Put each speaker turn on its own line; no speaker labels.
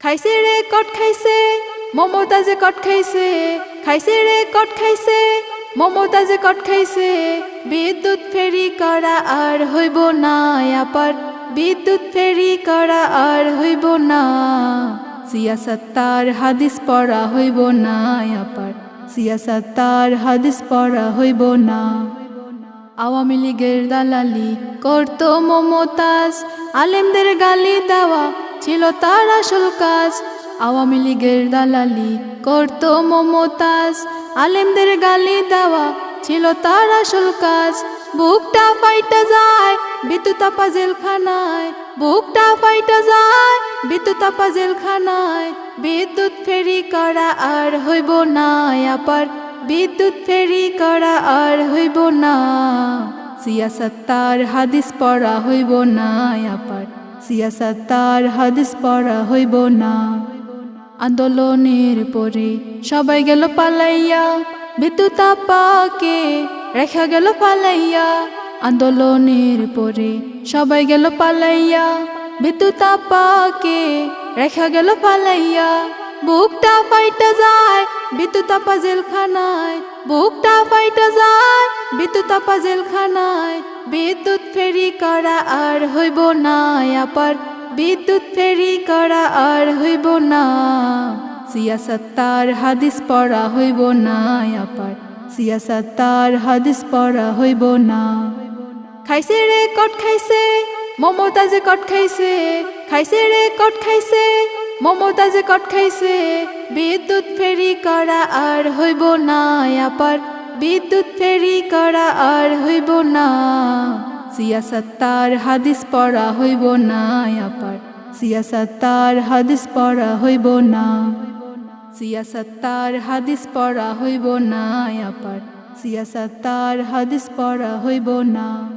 খাইছে রে কট খাইছে? মমতাজে কট খাইছে? খাইছে রে কট খাইছে? মমতাজে কট খাইছে? বিদ্যুৎ ফেরি করা আর হইব না আপার বিদ্যুৎ ফেরি করা আর হইব না। সিয়াসত্তার হাদিস পড়া হইব না আপার সিয়াসত্তার হাদিস পড়া হইব না। আওয়ামী লীগের দালালি করত মমতাজ। আলেমদের গালি দেওয়া। ছিল তার আসল কাজ। আওয়ামী লীগের দালালি করত মমতাজ। আলেমদের গালি দেওয়া ছিল তার আসল কাজ। বুকটা ফাইটা যায় বিদ্যুতাপা জেলখানায়। বুকটা ফাইটা যায় বিদ্যুতাপা জেলখানায়। বিদ্যুৎ ফেরি করা আর হইব না আপার। বিদ্যুৎ ফেরি করা আর হইব না। সিয়াসত্তার হাদিস পড়া হইব না আপার। সিয়াসত্তার হাদিস পড়া হইব না। আন্দোলনের পরে সবাই গেল পালাইয়া, বিদ্যুৎ আপাকে রেখা গেল পালাইয়া। আন্দোলনের পরে সবাই গেল পালাইয়া, বিদ্যুৎ আপাকে রেখা গেল পালাইয়া। বুকটা পাইটা যায়, বিদ্যুৎ আপা জেলখানায়, বুকটা ফাইটা যায় বিদ্যুৎ আপা জেলখানায়, বিদ্যুৎ ফেরি করা আর হইব না, আপার বিদ্যুৎ ফেরি করা আর হইব না। সিয়াসত্তার হাদিস পড়া হইব না, আপার সিয়াসত্তার হাদিস পড়া হইব না। খাইছে রে, কট খাইছে, মমতাজে কট খাইছে খাইছে রে, কট খাইছে, মমতাজে কট খাইছে, বিদ্যুৎ ফেরি করা আর হইব না, আপার বিদ্যুৎ ফেরি করা আর হইব না। সিয়াসত্তার হাদিস পড়া হইব না, আপার। সিয়াসত্তার হাদিস পড়া হইব না। সিয়াসত্তার হাদিস পড়া হইব না, আপার। সিয়াসত্তার হাদিস পড়া হইব না।